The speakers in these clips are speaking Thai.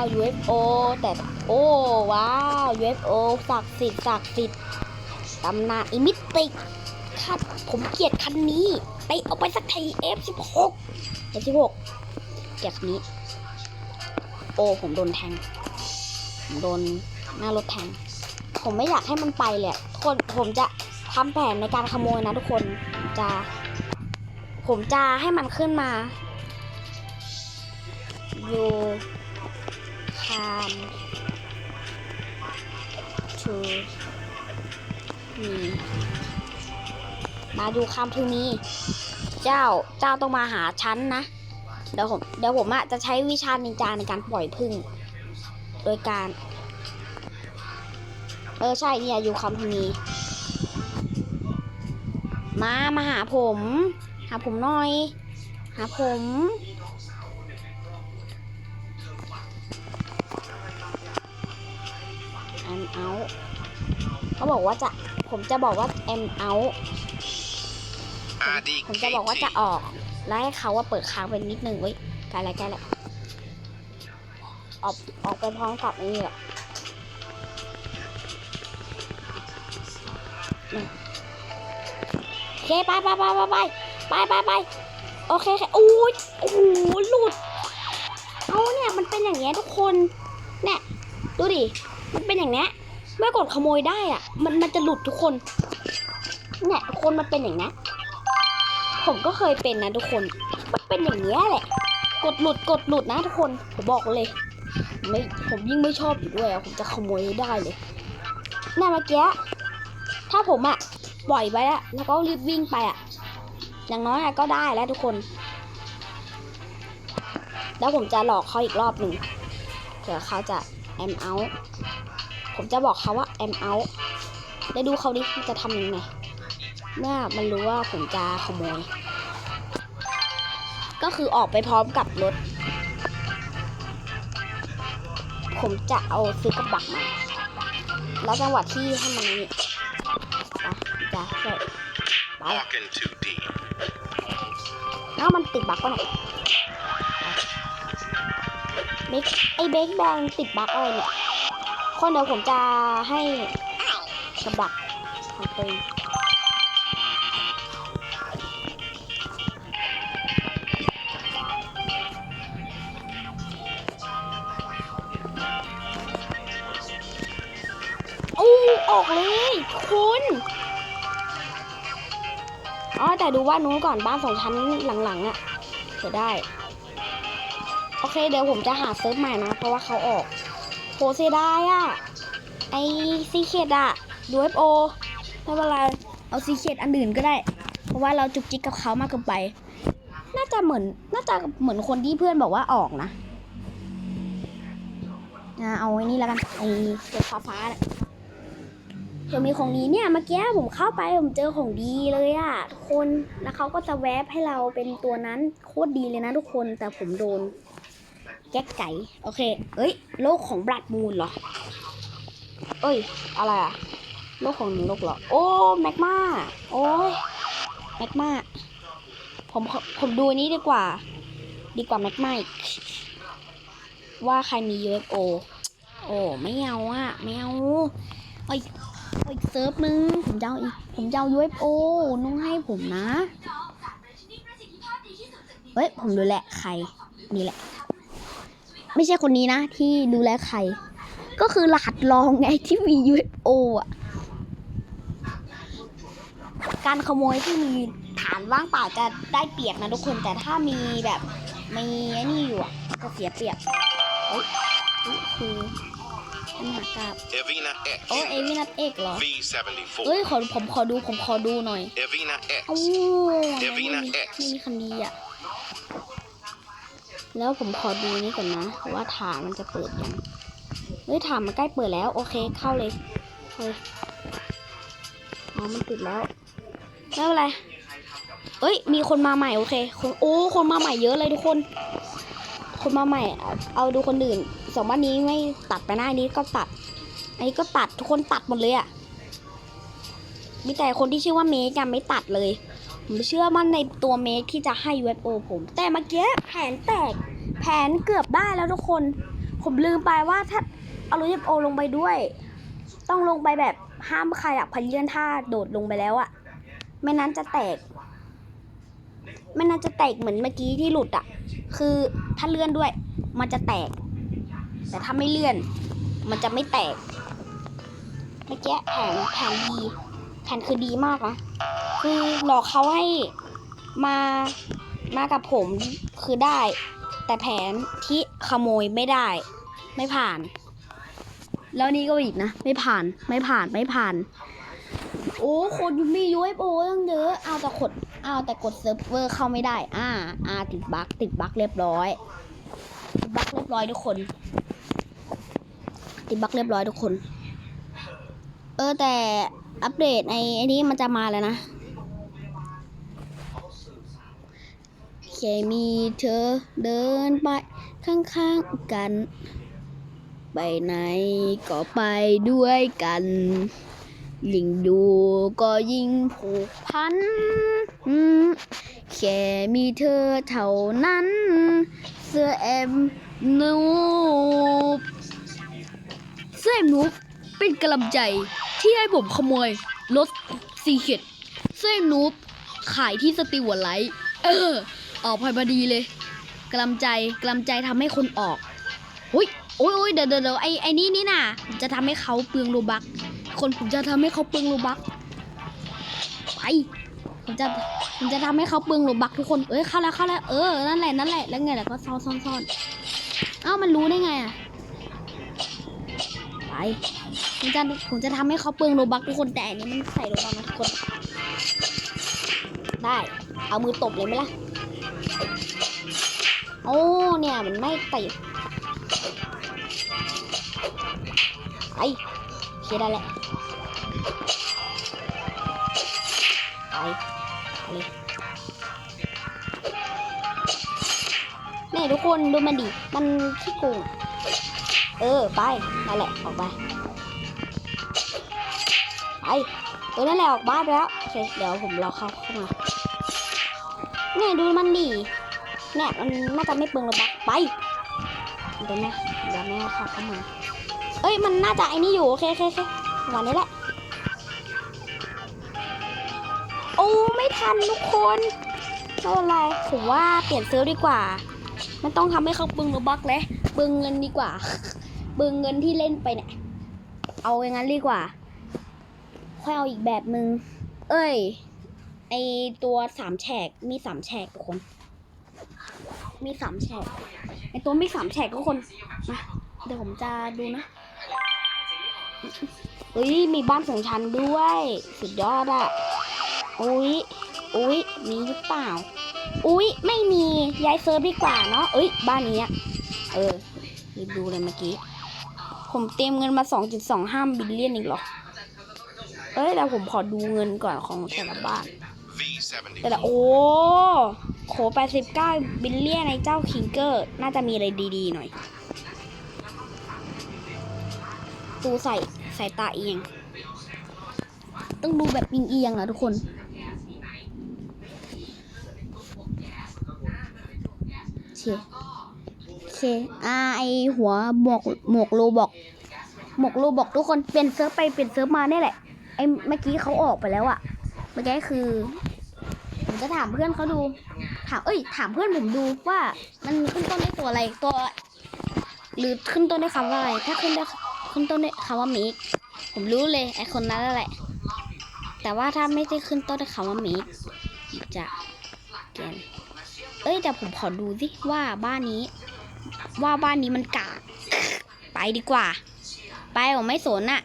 ว UFO แต่โอ้ว้าว UFO ศักดิ์สิทธิ์ศักดิ์สิทธิ์ตำนานอิมิติกคัดผมเกลียดคันนี้ ไปเอาไปสักที F16 F16 เกลียดคันนี้ โอ้ผมโดนแทง ผมโดนหน้ารถแทง ผมไม่อยากให้มันไปเลยทุกคนผมจะทำแผนในการขโมยนะทุกคนจะ ผมจะให้มันขึ้นมา you um, to me มาดูคำทูมีเจ้าเจ้าต้องมาหาฉันนะเดี๋ยวผมเดี๋ยวผมอะจะใช้วิชานินจาในการปล่อยพึ่ง โดยการ เออใช่เนี่ยอยู่คำทูมีมามาหาผม หาผมหน่อย หาผม เขาบอกว่าจะผมจะบอกว่า I'm out ผมจะบอกว่าจะออกแล้วให้เขาว่าเปิดค้างไปนิดนึงเว้ยใกล้แล้วใกล้แล้วออกออกไปพร้อมกับไอ้นี่แหละนี่โอเคไปไปไปไปไปไปไปไปโอเคโอเคอู้ยโอ้โหหลุดเอาเนี่ยมันเป็นอย่างเงี้ยทุกคนเนี่ยดูดิมันเป็นอย่างเนี้ย เมื่อกดขโมยได้อะ มันมันจะหลุดทุกคนเนี่ยทุกคนมันเป็นอย่างนี้ผมก็เคยเป็นนะทุกคน มันเป็นอย่างเงี้แหละ กดหลุดกดหลุดนะทุกคน ผมบอกเลย ไม่ผมยิ่งไม่ชอบอยู่ด้วยอะผมจะขโมยได้เลยเนี่ยเมื่อกี้ถ้าผมอะปล่อยไปอะแล้วก็รีบวิ่งไปอะอย่างน้อยอะก็ได้แล้วทุกคน แล้วผมจะหลอกเขาอีกรอบหนึ่งเผื่อเขาจะแอมเอา ผมจะบอกเขาว่าแอมเอาแล้วดูเขาดิจะทำยังไงเมื่อมันรู้ว่าผมจะขโมย ก็คือออกไปพร้อมกับรถ ผมจะเอาซื้อกระบักมาแล้วจังหวะที่ให้มันนี่ไปจะใส่ไป Walking too deep. แล้วมันติดบักปะเนี่ยเบคไอเบคแบงติดบักอะไรเนี่ย คนเดียวผมจะให้กระบักของตัวเองอออกเลยคุณอ๋อแต่ดูบ้านนู้นก่อนบ้านสองชั้นหลังๆอะ่ะเผื่อได้ โอเคเดี๋ยวผมจะหาเซิร์ฟใหม่นะ เพราะว่าเขาออก โหเสียดายอะ่ะไอซีเคดอะยูเอฟโอไม่เป็นไรเอาซีเคดอันอื่นก็ได้ เพราะว่าเราจุกจิกกับเขามากเกินไป น่าจะเหมือน น่าจะเหมือนคนที่เพื่อนบอกว่าออกนะอะเอาไว้นี่แล้วกันไอตัวฟ้าฟ้าๆน่ะเดี๋ยวมีของดีเนี่ยเมื่อกี้ผมเข้าไปผมเจอของดีเลยอะทุกคนแล้วเขาก็จะแวบให้เราเป็นตัวนั้นโคตรดีเลยนะทุกคนแต่ผมโดน แก๊กไก่ โอเค เอ้ย โลกของบลัดมูนเหรอ เอ้ย อะไรอะโลกของหนึ่งโลกเหรอ โอ้ แมกมา โอ้ย แมกมา ผมผมดูนี้ดีกว่า ดีกว่าแมกมาอีก ว่าใครมี UFO โอ้ ไม่เอาอะไม่เอาเอาอีกเอาอีกเซิร์ฟนึง ผมจะเอาอีก ผมจะเอา UFO น้องให้ผมนะ เฮ้ย ผมดูแหลวใคร นี่แหละ ไม่ใช่คนนี้นะ ที่ดูแลใครก็คือรหัสรองไงที่มี UFO อะ การขโมยที่มีฐานว่างเปล่าจะได้เปรียบนะทุกคน แต่ถ้ามีแบบมีไอ้นี่อยู่อะ ก็เสียเปรียบเฮ้ยนี่คือปัญหากับ Evina โอ้ X. เอวินัทเอกเหรอ V74. เอ้ยขอผมขอดูผมขอดูหน่อย Evina โอ้ X. ไม่ Evina มี X ไม่มีคันดีอะ แล้วผมขอดูนี่ก่อนนะ ว่าฐานมันจะเปิดยังเฮ้ยฐานมันใกล้เปิดแล้ว โอเคเข้าเลยเข้ยอ๋อมันติดแล้วไม่เป็นไรเอ้ย มีคนมาใหม่โอเคคนโอ้คนมาใหม่เยอะเลยทุกคน คนมาใหม่ เอาดูคนอื่นสองบ้านนี้ไม่ตัดไปหน้านี้ก็ตัด อันนี้ก็ตัดทุกคนตัดหมดเลยอะมีแต่คนที่ชื่อว่าเมกยังไม่ตัดเลย ผมเชื่อมั่นในตัวเมกที่จะให้ UFO ผม แต่เมื่อกี้แผนแตก แผนเกือบได้แล้วทุกคน ผมลืมไปว่าถ้าเอารถเย็บโอลงไปด้วย ต้องลงไปแบบห้ามใครอะพเลื่อนถ้าโดดลงไปแล้วอะไม่นั้นจะแตก ไม่นั้นจะแตกเหมือนเมื่อกี้ที่หลุดอะคือถ้าเลื่อนด้วย มันจะแตก แต่ถ้าไม่เลื่อน มันจะไม่แตกเมื่อกี้แผนแผนดี แผนคือดีมากนะคือหลอกเขาให้มามากับผมคือได้ แต่แผนที่ขโมยไม่ได้ ไม่ผ่าน แล้วนี่ก็อีกนะ ไม่ผ่านไม่ผ่านไม่ผ่าน โอ้คนมี UFO ตั้งเยอะเอาแต่กดเอาแต่กดเซิร์ฟเวอร์เข้าไม่ได้ อ่าอ่าติดบั๊กติดบั๊กเรียบร้อยติดบั๊กเรียบร้อยทุกคน ติดบั๊กเรียบร้อยทุกคน เออแต่ อัปเดตไอ้ไอ้นี้มันจะมาแล้วนะแค่มีเธอเดินไปข้างๆกัน ไปไหนก็ไปด้วยกันยิ่งดูก็ยิ่งผูกพัน แค่มีเธอเท่านั้น เสื้อแอมนูบเสื้อแอมนูบ เป็นกำลังใจที่ให้ผมขโมยรถซีเข็ดเสื้อแอมนูบขายที่สติวไลท์เออ ออกพอดีเลยกำลังใจกำลังใจทำให้คนออกหุยโอ้ยโอ้ยเดี๋ยวเดี๋ยวไอ้ไอ้นี่นี่น่ะ จะทำให้เขาเปลืองโลบัก คนผมจะทำให้เขาเปลืองโลบักไปผมจะผมจะทำให้เขาเปลืองโลบักทุกคนเอ้ยเข้าแล้วเข้าแล้วเออนั่นแหละนั่นแหละแล้วไงแล้วก็ซ่อนซ่อนซ่อนเอ้ามันรู้ได้ไงอะไป ผมจะผมจะทำให้เขาเปลืองโลบักทุกคนแต่อันนี้มันใส่โลบักนะทุกคน ได้ เอามือตบเลยไหมล่ะ โอ้เนี่ยมันไม่ติดไอเคียได้แหละไปไปเลยนี่ทุกคนดูมันดิ มันขี้โกง เออ ไปนั่นแหละ ออกไป ตัวนั่นแหละออกบ้านไปแล้วโอเคเดี๋ยวผมรอเข้าเข้ามาเนี่ยดูมันดีเนี่ยมันน่าจะไม่เปลืองหรอกปะไปเดี๋ยวนะเดี๋ยวแม่เข้าเข้ามาเอ้ยมันน่าจะไอ้นี่อยู่โอเคโอเคโอเควันนี้แหละโอ้ไม่ทันทุกคนไม่เป็นไรผมว่าเปลี่ยนเซิร์ฟดีกว่ามันต้องทำให้เขาปึงโรบักเลยปึงเงินดีกว่าปึงเงินที่เล่นไปเนี่ยเอาอย่างนั้นดีกว่า ค่อยเอาอีกแบบนึง เอ้ย ไอตัวสามแฉก มีสามแฉกทุกคน มีสามแฉก ไอตัวมีสามแฉกทุกคน มาเดี๋ยวผมจะดูนะเฮ้ย มีบ้านสองชั้นด้วย สุดยอดอะอุ้ยอุ้ยมีหรือเปล่า อุ้ยไม่มี ย้ายเซิร์ฟดีกว่าเนาะเอ้ย บ้านนี้เออรีบดูเลยเมื่อกี้ ผมเตรียมเงินมา 2.25บิลเลียนอีกหรอ เอ้ยแล้วผมขอดูเงินก่อนของแต่ละบ้าน แต่ละโอ้โข89บิลเลียนในเจ้าคิงเกอร์ น่าจะมีอะไรดีๆหน่อยตูใส่ใส่ตาเอียง ต้องดูแบบเอียงๆนะทุกคนโอเคโอเค อ่า ไอหัวหมวกหมวกโลบอกหมวกโลบอกทุกคน เปลี่ยนเซิร์ฟไปเปลี่ยนเซิร์ฟมาเนี่ยแหละ ไอเมื่อกี้เขาออกไปแล้วอะเมื่อกี้คือผมจะถามเพื่อนเขาดู ถามเอ้ย ถามเพื่อนผมดูว่ามันขึ้นต้นด้วยตัวอะไรตัว หรือขึ้นต้นด้วยคำว่าอะไร ถ้าขึ้นด้วยขึ้นต้นด้วยคำว่ามิกผมรู้เลยไอคนนั้นนั่นแหละ แต่ว่าถ้าไม่ได้ขึ้นต้นด้วยคำว่ามิกจะเกนเอ้ยแต่ผมขอดูสิว่าบ้านนี้ ว่าบ้านนี้มันกากไปดีกว่า ไปผมไม่สนอะ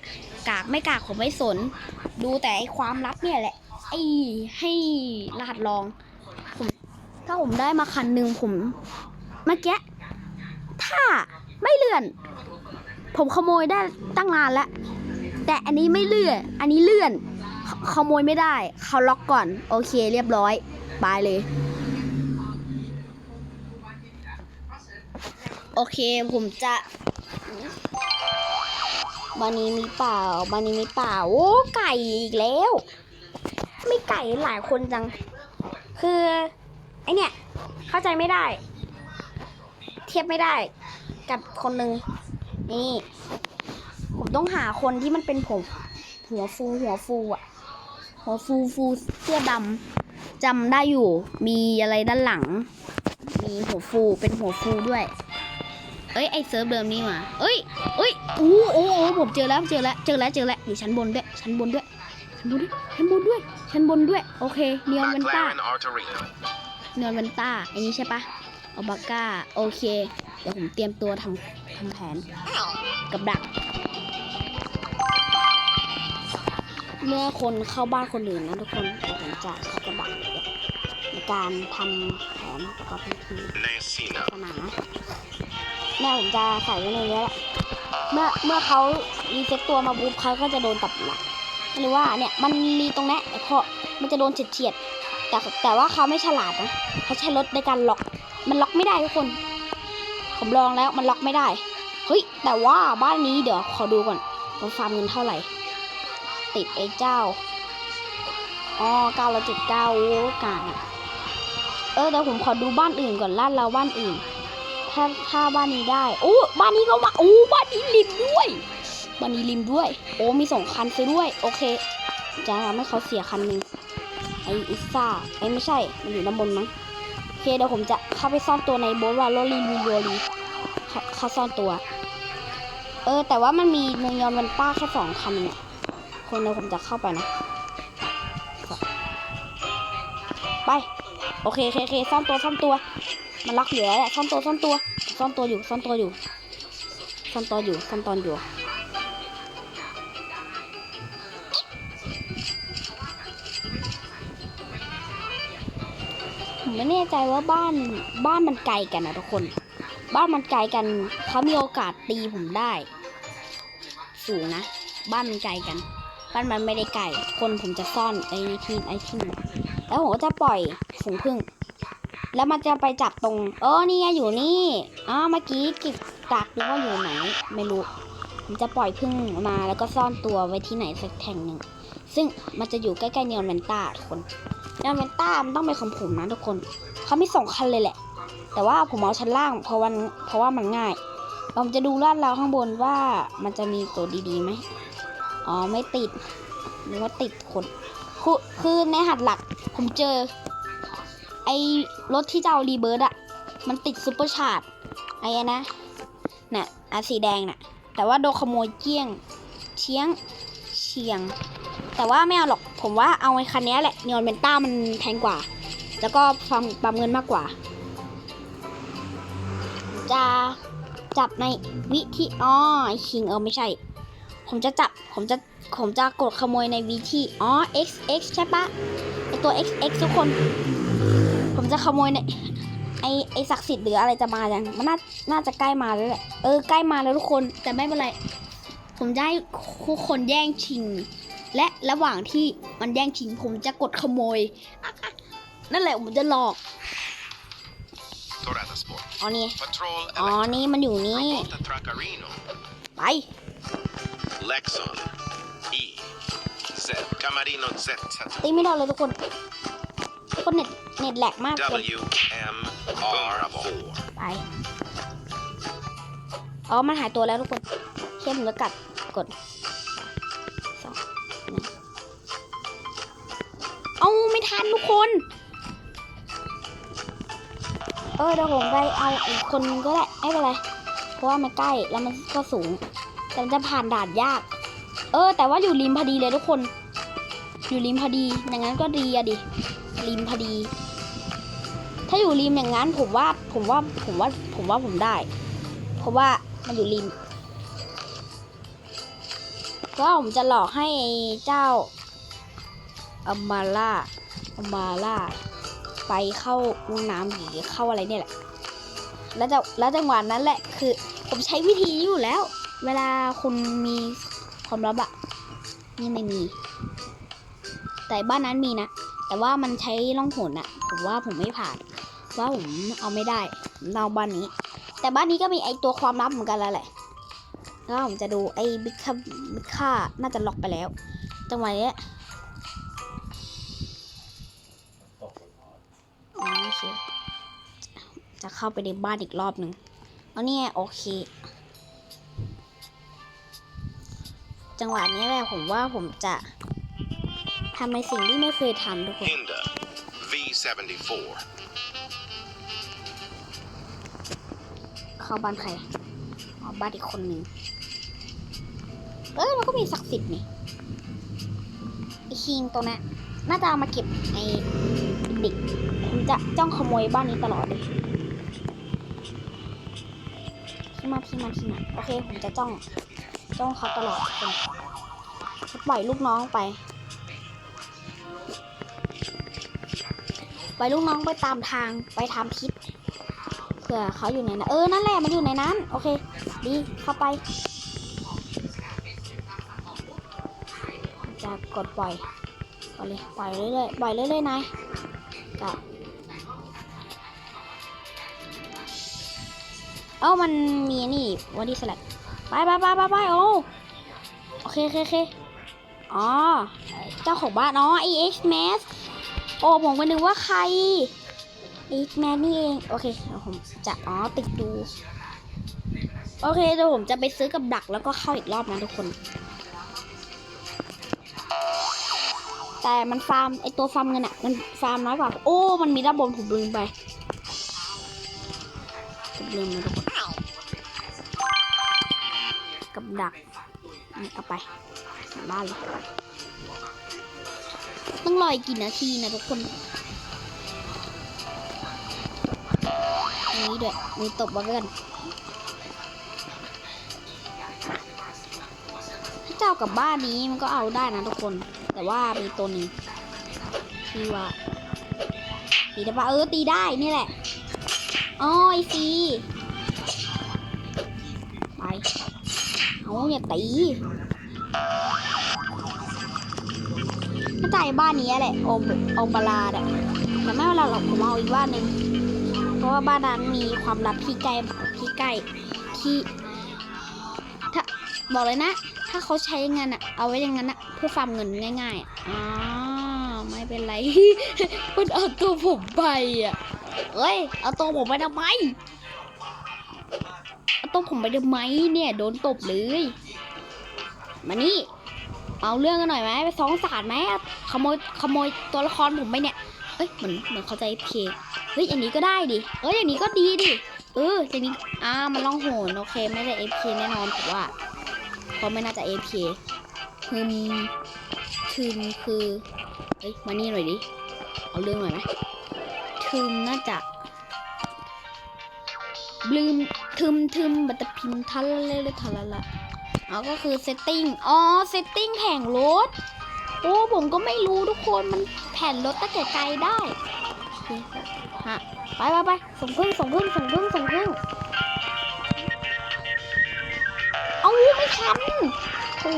กากไม่กากผมไม่สน ดูแต่ไอความลับเนี่ยแหละ ไอ้ให้รหัสลองผมถ้าผมได้มาคันหนึ่งผมเมื่อกี้ถ้าไม่เลื่อน ผมขโมยได้ตั้งนานแล้ว แต่อันนี้ไม่เลื่อน อันนี้เลื่อนขขโมยไม่ได้ เขาล็อกก่อน โอเคเรียบร้อยบายเลย โอเคผมจะ บานนี้มีเปล่าบานนี้มีเปล่าโอ้ไก่อีกแล้ว ไม่ไก่หลายคนจัง คือไอเนี่ย เข้าใจไม่ได้ เทียบไม่ได้ กับคนหนึ่งนี่ ผมต้องหาคนที่มันเป็นผม หัวฟูหัวฟูอะหัวฟูฟูเสื้อดำจำได้อยู่ มีอะไรด้านหลัง มีหัวฟูเป็นหัวฟูด้วย เอ้ยไอเซิร์ฟเดิมนี่มาเอ้ยเอ้ยอู้โอ้โอ้ผมเจอแล้วเจอแล้วเจอแล้วเจอแล้วอยู่ชั้นบนด้วยชั้นบนด้วยชั้นบนด้วยชั้นบนด้วยชั้นบนด้วยโอเคเนียนเวนต้า McLaren Arterino. เนียนเวนต้าอันนี้ใช่ปะอัลบาก้าโอเค เดี๋ยวผมเตรียมตัวทำทำแผนกับดัก เมื่อคนเข้าบ้านคนอื่นนะทุกคนเดี๋ยวผมจะใช้กระดักในการทำแผนประกอบพิธี Nesina. ขนาดนะ แม่ผมจะใส่ไว้ในนี้แหละเมื่อเมื่อเขารีเซ็ตตัวมาปุ๊บเขาก็จะโดนตัดหลักหรือว่าเนี่ยมันมีตรงนี้เพราะมันจะโดนเฉียดๆแต่แต่ว่าเขาไม่ฉลาดนะเขาใช้รถในการล็อก มันล็อกไม่ได้ทุกคน ผมลองแล้วมันล็อกไม่ได้เฮ้ยแต่ว่าบ้านนี้เดี๋ยวขอดูก่อนมันฟาร์มเงินเท่าไหร่ ติดไอ้เจ้าอ๋อเก้าร้อยเจ็ดเก้าโอ้กาดอะเออเดี๋ยวผมขอดูบ้านอื่นก่อนลาดเราบ้านอื่น ถ้าถ้าบ้านนี้ได้โอ้บ้านนี้ก็มาโอ้บ้านนี้ริมด้วยบ้านนี้ริมด้วย โอ้มีสองคันซื้อด้วย โอเค จะทำให้เขาเสียคันหนึ่งไออิซ่าไอไม่ใช่ มันอยู่ด้านบนมั้งโอเคเดี๋ยวผมจะเข้าไปซ่อนตัวในโบสวาโลลีวิโอลีเขาเขาซ่อนตัว เออ แต่ว่ามันมีเนยอนวันป้าแค่สองคันเนี่ยคนเดียวผมจะเข้าไปนะไป โอเคโอเคซ่อนตัวซ่อนตัว มันล็อกอยู่แล้วแหละซ่อนตัวซ่อนตัวซ่อนตัวอยู่ซ่อนตัวอยู่ซ่อนตัวอยู่ซ่อนตอนอยู่ผมไม่แน่ใจว่าบ้านบ้านมันไกลกันนะทุกคน บ้านมันไกลกันเขามีโอกาสตีผมได้ สูงนะ บ้านมันไกลกัน บ้านมันไม่ได้ไกลคนผมจะซ่อนไอ้ที่ไอ้ที่นั่นแล้วผมก็จะปล่อยฝูงผึ้ง แล้วมันจะไปจับตรง เออนี่อยู่นี่อ้าวเมื่อกี้กิบตักหรือว่าอยู่ไหน ไม่รู้ผมจะปล่อยพึ่งมาแล้วก็ซ่อนตัวไว้ที่ไหนสักแห่งหนึ่ง ซึ่งมันจะอยู่ใกล้ๆเนียนเวนต้าทุกคนเนียนเวนต้ามันต้องเป็นของผมนะทุกคนเขาไม่ส่งคันเลยแหละ แต่ว่าผมเอาชั้นล่างเพราะวันเพราะว่ามันง่ายผมจะดูลาดเราข้างบนว่ามันจะมีตัวดีๆไหมอ๋อไม่ติดหรือว่าติดคนคือคือในหัดหลักผมเจอ ไอ้รถที่จะเอารีเบิร์ดอะมันติดซุปเปอร์ชาร์ดไอ้นะน่ะอันสีแดงน่ะ แต่ว่าโดนขโมยเกี้ยงเชียงเชียง แต่ว่าไม่เอาหรอกผมว่าเอาไอ้คันนี้แหละเนียนเมนต้ามันแพงกว่า แล้วก็ฟังปั๊มเงินมากกว่า จะจับในวิธีอ๋อคิงเออไม่ใช่ ผมจะจับผมจะผมจะกดขโมยในวิธีอ๋อ x x ใช่ปะไอตัว x x ทุกคน ผมจะขโมยในไอไอศักดิ์สิทธิ์หรืออะไรจะมาจังมันน่าน่าจะใกล้มาแล้วแหละเออใกล้มาแล้วทุกคนแต่ไม่เป็นไรผมจะให้ทุกคนแย่งชิง และระหว่างที่มันแย่งชิง ผมจะกดขโมย นั่นแหละผมจะหลอก Torata Sport. อ๋อนี่ Patrol อ๋อ Electric. นี่มันอยู่นี่ Robota Traccarino. ไป Lexon. E. Z. Camarino Z. ตีไม่โดนเลยทุกคน ทุกคนเน็ตเน็ตแหลกมากคน W. M. R. 4. ไปอ๋อมันหายตัวแล้วทุกคนเทียมผมจะกัดกดสองหนึ่งเอาไม่ทันทุกคน เออเดี๋ยวผมไปเอาอีกคนนึงก็ได้ไม่เป็นไรเพราะว่ามันใกล้แล้วมันก็สูงแต่มันจะผ่านด่านยาก เออ แต่ว่าอยู่ริมพอดีเลยทุกคน อยู่ริมพอดีอย่างนั้นก็ดีอะดิ ริมพอดี ถ้าอยู่ริมอย่างนั้นผมว่าผมว่าผมว่าผมว่าผมได้เพราะว่ามันอยู่ริม ก็ผมจะหลอกให้เจ้าอัมมาล่าอัมมาล่าไปเข้าห้องน้ำหรือเข้าอะไรเนี่ยแหละ แล้วจะแล้วจังหวะนั้นแหละคือ ผมใช้วิธีนี้อยู่แล้ว เวลาคุณมีความลับอะนี่ไม่มี แต่บ้านนั้นมีนะ แต่ว่ามันใช้ล่องหนอะผมว่าผมไม่ผ่าน ว่าผมเอาไม่ได้เอาบ้านนี้ แต่บ้านนี้ก็มีไอตัวความลับเหมือนกันแล้วแหละแล้วผมจะดูไอ้บิ๊กค่าบิ๊กค่าน่าจะล็อกไปแล้ว จังหวะเนี้ยอ๋อโอเคจะเข้าไปในบ้านอีกรอบหนึ่งเอาเนี่ยโอเค จังหวะนี้แหละผมว่าผมจะ ทำในสิ่งที่ไม่เคยทำทุกคน Hinda V74. เข้าบ้านใครอ๋อบ้านอีกคนหนึ่งเออมันก็มีศักดิ์สิทธิ์นี่ไอคิงตัวนั้นน่าจะเอามาเก็บไอเด็กผมจะจ้องขโมยบ้านนี้ตลอดเลยพี่มาพี่มาพี่มาโอเคผมจะจ้องจ้องเขาตลอดคนจะปล่อยลูกน้องไป ล่อยลูกน้องไปตามทางไปทำทิศเผื่อเขาอยู่ในนั้นเออนั่นแหละมันอยู่ในนั้น โอเค ดีเข้าไปจะกดปล่อยปล่อยเลยปล่อยเรื่อยๆปล่อยเรื่อยๆนายจะเอ้ามันมีนี่วันดีสลัดไปไปไปไปไปโอ้โอเคโอเคโอเคอ๋อเจ้าของบ้านอ๋อไอเอ็กแมส โอ้ผมก็นึกว่าใครอีกแมนนี่เอง โอเคเดี๋ยวผมจะอ๋อติดดู โอเคเดี๋ยวผมจะไปซื้อกับดักแล้วก็เข้าอีกรอบนะทุกคน แต่มันฟาร์มไอตัวฟาร์มเงินอะมันฟาร์มน้อยกว่า โอ้ มันมีด้านบนผมลืมไปผมลืมนะทุกคนกับดักนี่เอาไปบบ้านเลย ต้องรออีกกี่นาทีนะทุกคนนี้ด้วยมีตบมาเพื่อนถ้าเจ้ากับบ้านนี้มันก็เอาได้นะทุกคน แต่ว่ามีตัวนึงที่ว่าตีได้ปะเออตีได้นี่แหละอ๋อไอซีไปเอาอย่าตี ใจบ้านนี้แหละโอมอมบาลาดอะแต่ไม่เป็นไรหรอกผมเอาอีกบ้านหนึ่งเพราะว่าบ้านนั้นมีความลับที่ใกล้ที่ใกล้ที่ถ้าบอกเลยนะ ถ้าเขาใช้เงินอะเอาไว้อย่างนั้นอะเพื่อฟาร์มเงินง่ายๆอะอ่าไม่เป็นไรมันเอาตัวผมไปอะเอ้ยเอาตัวผมไปทำไมเอาตัวผมไปทำไมเนี่ย โดนตบเลย มานี่ เอาเรื่องกันหน่อยไหมไปฟ้องศาลไหมขโมยขโมยตัวละครผมไปเนี่ยเอ้ยเหมือนเหมือนเขาใจเพเฮ้ยอันนี้ก็ได้ดิเอ้ยอันนี้ก็ดีดิเอออย่างนี้อ่ามันล่องโหนโอเคไม่ได้ FK แน่นอนผมว่าเพราไม่น่าจะ FK ฮึมทึมคือเฮ้ยมานี่หน่อยดิเอาเรื่องหน่อยไหมทึมน่าจะบลืมทึมทึมบัตรพิมพ์ทันละเลยทันละละ อ๋อก็คือเซตติ้งอ๋อเซตติ้งแผงรถ โอ้ผมก็ไม่รู้ทุกคนมันแผ่นรถตั้งแต่ไกลได้ฮะไปไปไปส่งพึ่งส่งพึ่งส่งพึ่งส่งพึ่งเอาไม่ทันโอ้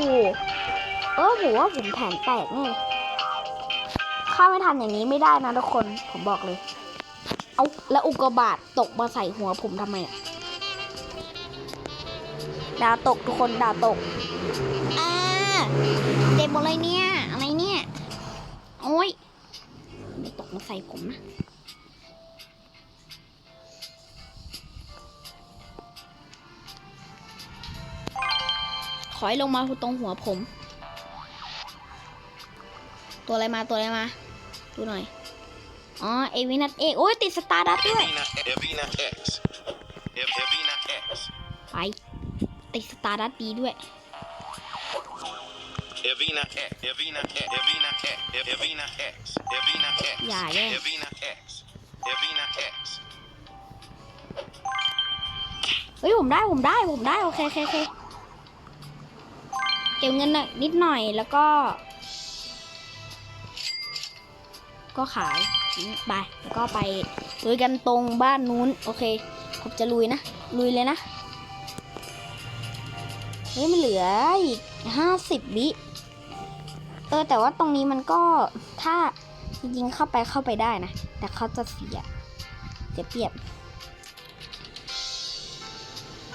เออผมว่าผมแผนแตกแน่ข้าไม่ทันอย่างนี้ไม่ได้นะทุกคนผมบอกเลย เอาแล้วอุกกาบาตตกมาใส่หัวผมทำไมอะ ดาวตกทุกคนดาวตกอ่าเจ็บหมดเลยเนี่ย อะไรเนี่ย โอ้ยไม่ตกมาใส่ผมนะขอให้ลงมาตรงหัวผม ตัวอะไรมาตัวอะไรมา ดูหน่อย อ๋อ เอวินัทเอกโอ้ยติดสตาร์ดัตด้วย Evina, Evina X. Ev- Evina X. ไป ติดสตาร์ดัตดีด้วย Evina X. Evina X. Evina X. Ev- Evina X. Evina X. อย่าแย่ง Evina X. Evina X. เฮ้ยผมได้ผมได้ผมได้โอเคโอเคโอเคเก็บเงินหน่อยนิดหน่อยแล้วก็ ก็ขายไปแล้วก็ไปลุยกันตรงบ้านนู้น โอเค ผมจะลุยนะ ลุยเลยนะ เฮ้ยมันเหลืออีกห้าสิบวิเออแต่ว่าตรงนี้มันก็ถ้าจริงๆเข้าไปเข้าไปได้นะ แต่เขาจะเสียเสียเปรียบ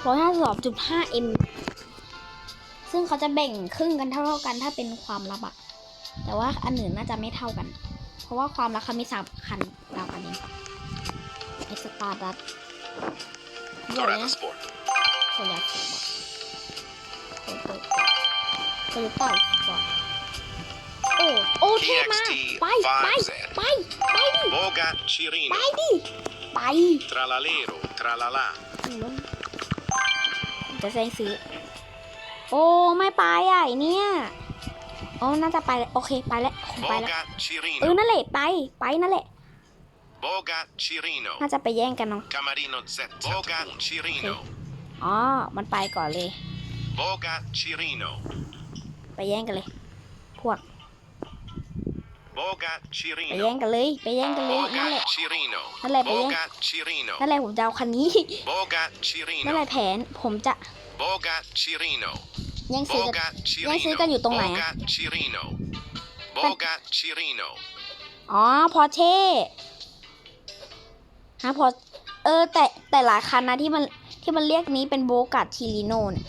ร้อยห้าสิบสองจุดห้าเอ็มซึ่งเขาจะแบ่งครึ่งกันเท่าๆกันถ้าเป็นความลับอะแต่ว่าอันอื่นน่าจะไม่เท่ากัน เพราะว่าความลับเขามีสามคันดาวอันนี้ไอสตาร์ดัตเดี๋ยว Dorata นะ Sport. โคยาส ปอร์ตโคโตโตโยต้าสปอร์ตโอ้โอ้เท่มาก TXT ไปไป 5Z ไปไปดิ Boga ไป Cirino. ดิไป Tralalero. Tralala. จะแซงซื้อ โอ้ไม่ไปอะไอเนี่ยโอ้น่าจะไปแล้วโอเคไปแล้วคงไปแล้ว Boga เออ Cirino. นั่นแหละไปไปนั่นแหละ Boga Cirino. น่าจะไปแย่งกันเนาะ Camarino Z. Boga Cirino. อ๋อ มันไปก่อนเลย Boga Cirino. ไปแย่งกันเลย พวก Boga ไป Cirino. แย่งกันเลย ไปแย่งกันเลยนั่นแห Boga ละ Cirino. นั่นแหละไปแย่ง Boga Cirino. นั่นแหละผมจะเอาคันนี้ Boga นั่นแห Cirino. ละแผนผมจะ Boga Cirino. แย่งซื้อกัน Boga แย่งซื้อกันอยู่ Cirino. ตรงไหนอะ Boga Cirino. Boga Cirino. อ๋อ พอเช่ฮะพอ เออ แต่แต่หลายคันนะที่มันที่มันเรียกนี้เป็นโบกัสทีริโนเนี่ย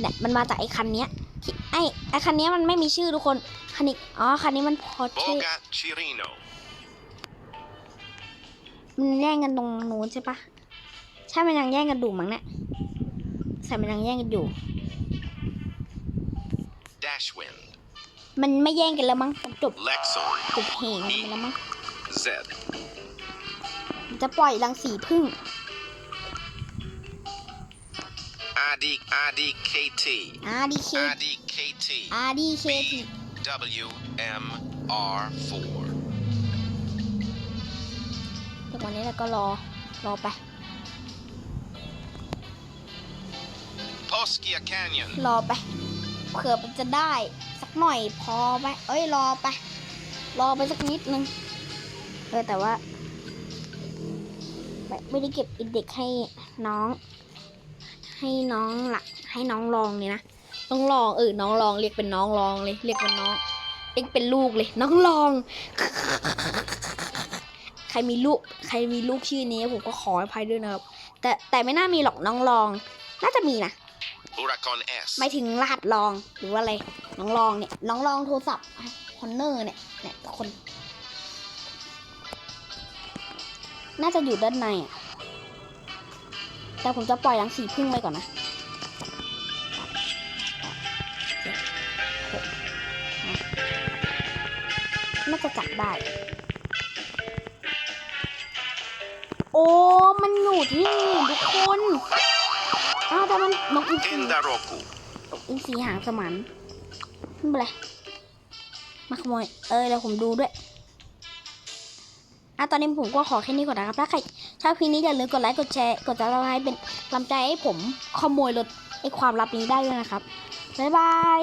เนี่ยมันมาจากไอ้คันเนี้ยที่ไอ้ไอ้คันเนี้ยมันไม่มีชื่อทุกคนคันนี้อ๋อคันนี้มันพอเช่ Boga Cirino. มันแย่งกันตรงนู้นใช่ปะใช่มันยังแย่งกันดูมั้งเนี่ยใช่มันยังแย่งกันอยู่ Dashwind. มันไม่แย่งกันแล้วมั้งจบ Lexon. จบเพลงมันไปแล้วมั้ง Z. มันจะปล่อยรังสีพึ่ง ID ID KT. RDK ID KT. RDK W M R 4. เดี๋ยววันนี้เราก็รอ รอไป Poskia Canyon. รอไป เผื่อมันจะได้สักหน่อยพอไหมเอ้ย รอไป รอไปสักนิดนึง เออ แต่ว่าแบบไม่ได้เก็บอินเด็กให้น้อง ให้น้องหลักให้น้องลองเลยนะน้องลองเออน้องลองเรียกเป็นน้องลองเลย เรียกเป็นน้องเรียกเป็นลูกเลย น้องลอง ใครมีลูก ใครมีลูกชื่อนี้ผมก็ขออภัยด้วยนะครับ แต่แต่ไม่น่ามีหรอกน้องลอง น่าจะมีนะ Huracan S. ไม่ถึงรหัสลองหรือว่าอะไรน้องลองเนี่ยน้องลองโทรศัพท์คอนเนอร์เนี่ยเนี่ยทุกคน น่าจะอยู่ด้านในอะ แต่ผมจะปล่อยรังสีพึ่งไปก่อนนะน่าจะจับได้ โอ้ มันอยู่ที่อื่นทุกคนอ้าวแต่มันนกอินทรี Endaroku. นกอินทรีหางสมันไม่เป็นไรมาขโมย เออเดี๋ยวผมดูด้วยอะตอนนี้ผมก็ขอแค่นี้ก่อนนะครับถ้าใคร ถ้าคลิปนี้อย่าลืมกดไลค์กดแชร์กดติดตามให้เป็นกำลังใจให้ผมขโมยรถไอความลับนี้ได้ด้วยนะครับบ๊ายบาย